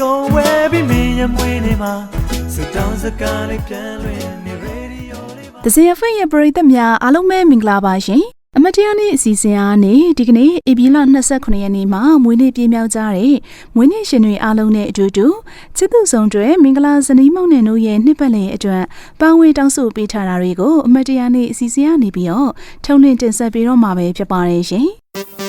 ကိုဝဲပြီးမင်းရမွေးနေမှာစတောင်းစကားလေးပြန်လွင်နေရေဒီယိုလေးပါ။ဒဇင်အဖိတ်ရဲ့ပရိသတ်များအားလုံးပဲမင်္ဂလာပါရှင်။အမတရားနေ့အစီအစဉ်အားနဲ့ဒီကနေ့ဧပြီလ29ရက်နေ့မှာမွေးနေ့ပြည့်မြောက်ကြတဲ့မွေးနေ့ရှင်တွေအားလုံးနဲ့အတူတူချစ်သူဆောင်တွေမင်္ဂလာဇနီးမောင်နှံတို့ရဲ့နှစ်ပတ်လည်အတွက်ပန်းဝေးတောင်းဆိုပေးထားတာတွေကိုအမတရားနေ့အစီအစဉ်ကနေပြီးတော့ထုံးလင်းတင်ဆက်ပေးတော့မှာပဲဖြစ်ပါတယ်ရှင်။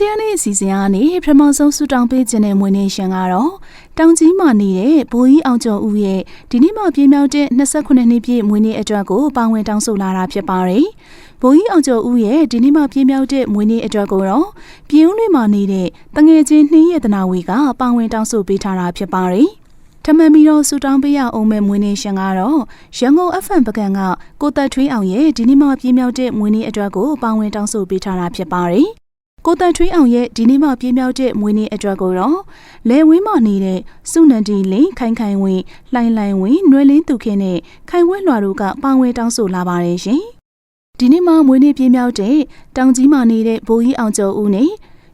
တရားနေ့အစီအစဉ်ကနေပထမဆုံးဆူတောင်းပေးခြင်းတဲ့မွေးနေ့ရှင်ကတော့တောင်ကြီးမှာနေတဲ့ဘိုးကြီးအောင်ကျော်ဦးရဲ့ဒီနေ့မှပြင်းမြောက်တဲ့29နှစ်ပြည့်မွေးနေ့အတွက်ကိုပါဝင်တောင်းဆိုလာတာဖြစ်ပါတယ်။ဘိုးကြီးအောင်ကျော်ဦးရဲ့ဒီနေ့မှပြင်းမြောက်တဲ့မွေးနေ့အတွက်ကိုတော့ပြည်ဦးလွင်မှာနေတဲ့တငယ်ချင်းနှင်းရတနာဝီကပါဝင်တောင်းဆိုပေးထားတာဖြစ်ပါတယ်။ထမန်ပြီးတော့ဆူတောင်းပေးရအောင်မဲ့မွေးနေ့ရှင်ကတော့ရန်ကုန် FM ပကံကကိုသက်ထွေးအောင်ရဲ့ဒီနေ့မှပြင်းမြောက်တဲ့မွေးနေ့အတွက်ကိုပါဝင်တောင်းဆိုပေးထားတာဖြစ်ပါတယ်။ ကိုသက်ထွေးအောင်ရဲ့ဒီနေ့မှပြင်းမြောက်တဲ့မွေးနေ့အတွက်ကိုတော့လဲဝင်းမနေတဲ့စုနန္ဒီလင်းခိုင်ခိုင်ဝင်းလှိုင်လှိုင်ဝင်းနွယ်လင်းသူခင်းနဲ့ခိုင်ဝဲလွှာတို့ကပါဝင်တောင်းဆိုလာပါတယ်ရှင်။ဒီနေ့မှမွေးနေ့ပြင်းမြောက်တဲ့တောင်ကြီးမှာနေတဲ့ဘိုးကြီးအောင်ကျော်ဦးနဲ့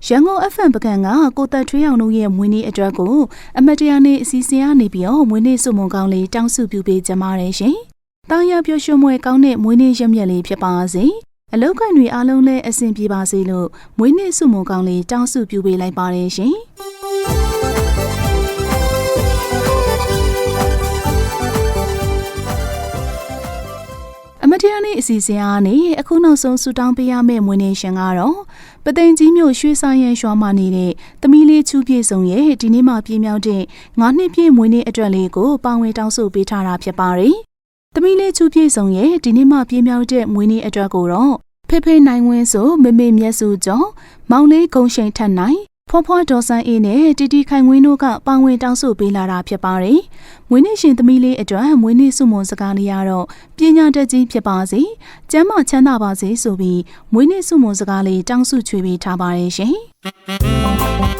ရန်ကုန် FM ပကံကကိုသက်ထွေးအောင်တို့ရဲ့မွေးနေ့အတွက်ကိုအမတ်တရားနေ့အစီအစဉ်ကနေပြီးတော့မွေးနေ့စုမုံကောင်းလေးတောင်းစုပြုပေးကြပါရရှင်။တာယာပျော်ရွှင်မွေကောင်းတဲ့မွေးနေ့ရက်မြက်လေးဖြစ်ပါစေ။ အလောက်ကန်တွေအားလုံးလည်းအဆင်ပြေပါစေလို့မွေးနေ့စုမုံကောင်းလေးတောင်းစုပြုပေးလိုက်ပါရရှင်။အမတရားနေ့အစီအစဉ်အားနဲ့အခုနောက်ဆုံးဆူတောင်းပေးရမယ့်မွေးနေ့ရှင်ကတော့ပသိမ်ကြီးမြို့ရွှေဆိုင်ရန်ရွာမှာနေတဲ့သမီးလေးချူပြည့်စုံရဲ့ဒီနေ့မှပြည့်မြောက်တဲ့9နှစ်ပြည့်မွေးနေ့အတွက်လေးကိုပါဝင်တောင်းဆိုပေးထားတာဖြစ်ပါတယ်။ သမီးလေးချူပြည့်စုံရဲ့ဒီနေ့မှပြည့်မြောက်တဲ့မွေးနေ့အတွက်ကိုတော့ဖေဖေနိုင်ဝင်းဆိုမမေမျက်စုကျော်မောင်လေးဂုံရှိန်ထက်နိုင်ဖွားဖွားဒေါ်ဆန်းအေးနဲ့တီတီခိုင်ဝင်းတို့ကပါဝင်တောင်းဆိုပေးလာတာဖြစ်ပါတယ်။မွေးနေ့ရှင်သမီးလေးအတွက်မွေးနေ့စုမွန်စကားလေးရတော့ပညာတတ်ကြီးဖြစ်ပါစေ။ကျမ်းမာချမ်းသာပါစေဆိုပြီးမွေးနေ့စုမွန်စကားလေးတောင်းစုချွေပေးထားပါတယ်ရှင်။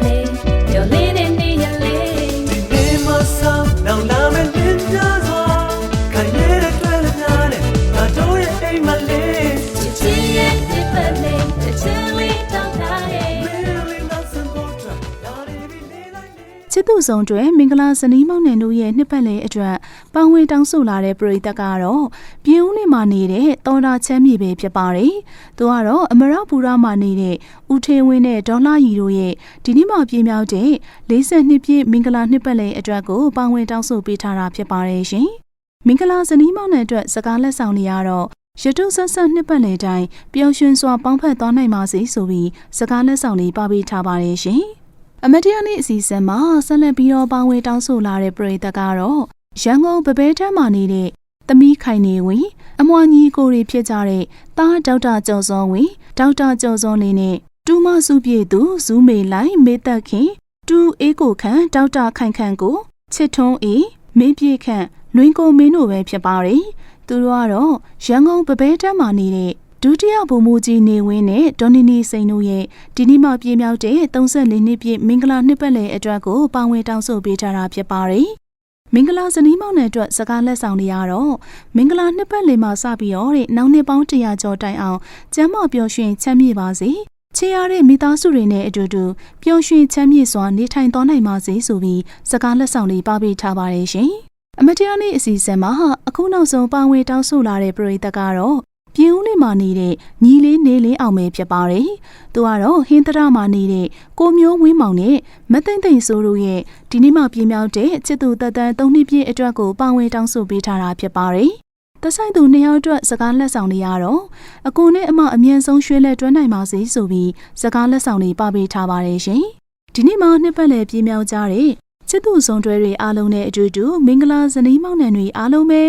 သူဆောင်တွေမင်္ဂလာဇနီးမောင်နှံတို့ရဲ့နှစ်ပတ်လည်အတွက်ပန်းဝင်တောင်းဆိုလာတဲ့ပရိသတ်ကတော့ပြင်းဦးလေးမှာနေတဲ့တော်တာချမ်းမြေပဲဖြစ်ပါတယ်။သူကတော့အမရပူရမှာနေတဲ့ဦးထေဝင်းနဲ့ဒေါ်လာရီတို့ရဲ့ဒီနေ့မှပြင်းမြောက်တဲ့42ပြည့်မင်္ဂလာနှစ်ပတ်လည်အတွက်ကိုပန်းဝင်တောင်းဆိုပေးထားတာဖြစ်ပါတယ်ရှင်။မင်္ဂလာဇနီးမောင်နှံအတွက်စကားလက်ဆောင်တွေကတော့ရတုဆက်ဆက်နှစ်ပတ်လည်တိုင်းပျော်ရွှင်စွာပေါင်းဖက်သွားနိုင်ပါစေဆိုပြီးစကားလက်ဆောင်တွေပါပေးထားပါတယ်ရှင်။ အမတရားနေ့အစီအစဉ်မှာဆက်လက်ပြီးတော့ပါဝင်တောင်းဆိုလာတဲ့ပရိသတ်ကတော့ရန်ကုန်ဗပဲထမ်းမှာနေတဲ့သမီးခိုင်နေဝင်အမွာညီကိုတွေဖြစ်ကြတဲ့တားဒေါက်တာကျော်စောဝင်ဒေါက်တာကျော်စောလေးနဲ့တူမစုပြည့်သူဇူးမေလိုက်မေသက်ခင်တူအေးကိုခန့်ဒေါက်တာခိုင်ခန့်ကိုချစ်ထွန်းအေးမင်းပြေခန့်လွင်ကိုမင်းတို့ပဲဖြစ်ပါတယ်သူတို့ကတော့ရန်ကုန်ဗပဲထမ်းမှာနေတဲ့ ဒုတိယဗိုလ်မှူးကြီးနေဝင်းနဲ့ဒေါ်နီနီစိန်တို့ရဲ့ဒီနေ့မှပြေးမြောက်တဲ့34နှစ်ပြည့်မင်္ဂလာနှစ်ပတ်လည်အတွက်ကိုပါဝင်တောင်းဆိုပေးထားတာဖြစ်ပါတယ်။မင်္ဂလာဇနီးမောင်နှံအတွက်စကားလက်ဆောင်တွေကတော့မင်္ဂလာနှစ်ပတ်လည်မှာစပြီးတော့တဲ့နောက်နှစ်ပေါင်း100ကျော်တိုင်အောင်ကျမ်းမာပျော်ရွှင်ချမ်းမြေ့ပါစေ။ချေရတဲ့မိသားစုတွေနဲ့အတူတူပျော်ရွှင်ချမ်းမြေ့စွာနေထိုင်သွားနိုင်ပါစေဆိုပြီးစကားလက်ဆောင်တွေပါပေးထားပါတယ်ရှင်။အမတရားနေ့အစီအစဉ်မှာအခုနောက်ဆုံးပါဝင်တောင်းဆိုလာတဲ့ပရိသတ်ကတော့ ပြင်းဦးလေးမှာနေတဲ့ညီလေးနေလင်းအောင်ပဲဖြစ်ပါတယ်။သူကတော့ဟင်းတရမှာနေတဲ့ကိုမျိုးဝင်းမောင်နဲ့မသိမ့်သိမ့်ဆိုးတို့ရဲ့ဒီနေ့မှပြင်းမြောက်တဲ့ချစ်သူတက်တန်း၃နှစ်ပြည့်အတွက်ကိုပါဝင်တောင်းဆိုပေးထားတာဖြစ်ပါတယ်။သက်ဆိုင်သူနှစ်ယောက်အတွက်စကားလက်ဆောင်တွေကတော့အကိုနဲ့အမအမြင်ဆုံးရွှေလက်တွဲနိုင်ပါစေဆိုပြီးစကားလက်ဆောင်တွေပါပေးထားပါတယ်ရှင်။ဒီနေ့မှနှစ်ပတ်လည်ပြင်းမြောက်ကြတဲ့ ချစ်သူဆုံးတွဲတွေအားလုံးနဲ့အတူတူမင်္ဂလာဇနီးမောင်နှံတွေအားလုံးပဲ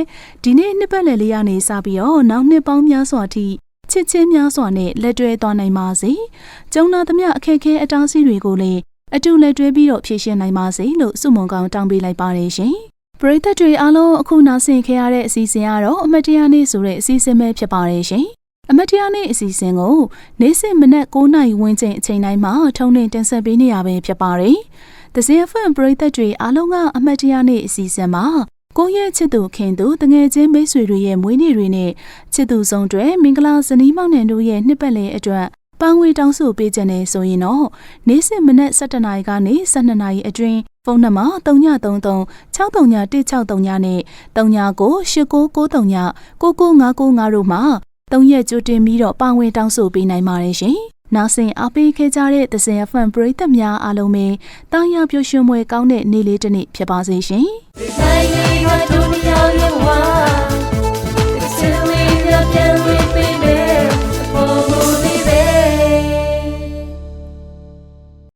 ဒီနေ့နှစ်ပတ်လည်လေးရနေစပြီးတော့နောက်နှစ်ပေါင်းများစွာထိချစ်ချင်းများစွာနဲ့လက်တွဲသွားနိုင်ပါစေ။ကျုံနာသမျှအခက်အခဲအတားအဆီးတွေကိုလည်းအတူလက်တွဲပြီးတော့ဖြည့်ရှင်းနိုင်ပါစေလို့စုမုံကောင်တောင်းပေးလိုက်ပါတယ်ရှင်။ပရိသတ်တွေအားလုံးအခုနားဆင်ခဲ့ရတဲ့အစီအစဉ်ကတော့အမတ်တရားနေ့ဆိုတဲ့အစီအစဉ်ပဲဖြစ်ပါတယ်ရှင်။အမတ်တရားနေ့အစီအစဉ်ကိုနေ့စဉ်မနက်9:00နာရီဝန်းကျင်အချိန်တိုင်းမှာထုံးနှင်တင်ဆက်ပေးနေရပဲဖြစ်ပါတယ်။ သစင် FM ပရိသတ်တွေအားလုံးကအမတ်တရားနေ့အစီအစဉ်မှာကိုယ့်ရဲ့ချစ်သူခင်သူတငယ်ချင်းမိတ်ဆွေတွေရဲ့မွေးနေ့တွေနဲ့ချစ်သူဆုံးတွေမင်္ဂလာဇနီးမောင်နှံတို့ရဲ့နှစ်ပတ်လည်အတွက်ပန်းဝေတောင်းဆိုပေးကြတယ်ဆိုရင်တော့နေ့စဉ်မနက်7:00နာရီကနေ12:00နာရီအတွင်းဖုန်းနံပါတ်3933 631639နဲ့39989939 9955တို့မှာ3ရက်ကြိုတင်ပြီးတော့ပန်းဝေတောင်းဆိုပေးနိုင်ပါတယ်ရှင်။ နောက်ဆင်အားပေးခဲ့ကြတဲ့သစင် FM ပရိသတ်များအားလုံးပဲတာယာပျော်ရွှင်မွေကောင်းတဲ့နေ့လေးတစ်နေ့ဖြစ်ပါစေရှင်။